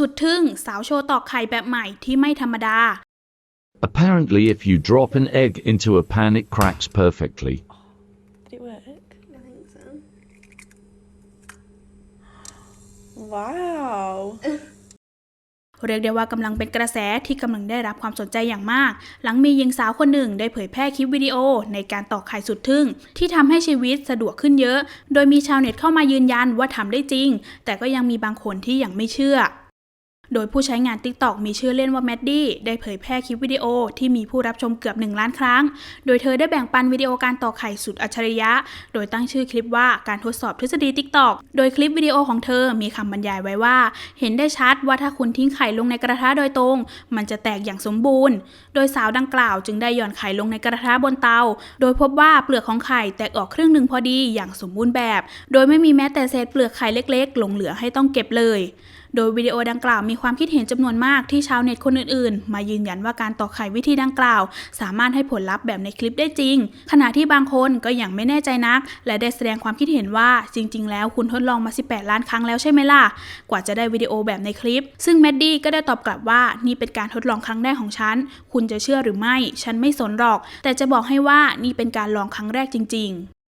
สุดทึ่งสาวโชว์ตอกไข่แบบใหม่ที่ไม่ธรรมดา Apparently, if you drop an egg into a pan, it cracks perfectly. Did it work? I think so. Wow. เรียกได้ว่ากำลังเป็นกระแสที่กำลังได้รับความสนใจอย่างมาก หลังมีหญิงสาวคนหนึ่งได้เผยแพร่คลิปวิดีโอในการตอกไข่สุดทึ่ง ที่ทำให้ชีวิตสะดวกขึ้นเยอะ โดยมีชาวเน็ตเข้ามายืนยันว่าทำได้จริง แต่ก็ยังมีบางคนที่ยังไม่เชื่อ โดยผู้ใช้งาน TikTok มีชื่อเล่นว่าแมดดี้ได้เผยแพร่คลิปวิดีโอที่มีผู้รับชมเกือบ 1 ล้านครั้ง โดยเธอได้แบ่งปันวิดีโอการตอกไข่สุดอัจฉริยะ โดยตั้งชื่อคลิปว่าการทดสอบทฤษฎี TikTok โดยคลิปวิดีโอของเธอมีคำบรรยายไว้ว่า เห็นได้ชัดว่าถ้าคุณทิ้งไข่ลงในกระทะโดยตรง มันจะแตกอย่างสมบูรณ์ โดยสาวดังกล่าวจึงได้หย่อนไข่ลงในกระทะบนเตา โดยพบว่าเปลือกของไข่แตกออกครึ่งหนึ่งพอดีอย่างสมบูรณ์แบบ โดยไม่มีแม้แต่เศษเปลือกไข่เล็ก ๆ หลงเหลือให้ต้องเก็บเลย โดยวิดีโอดังกล่าวมีความคิดเห็นจำนวนมากที่ชาวเน็ตคนอื่นๆ มายืนยันว่าการตอกไข่วิธีดังกล่าว สามารถให้ผลลัพธ์แบบในคลิปได้จริง ขณะที่บางคนก็ยังไม่แน่ใจนัก และได้แสดงความคิดเห็นว่าจริง ๆ แล้วคุณทดลองมา 18 ล้านครั้งแล้วใช่ไหมล่ะ กว่าจะได้วิดีโอแบบในคลิป ซึ่งแมดดี้ก็ได้ตอบกลับว่านี่เป็นการทดลองครั้งแรกของฉัน คุณจะเชื่อหรือไม่ ฉันไม่สนหรอก แต่จะบอกให้ว่านี่เป็นการลองครั้งแรกจริง ๆ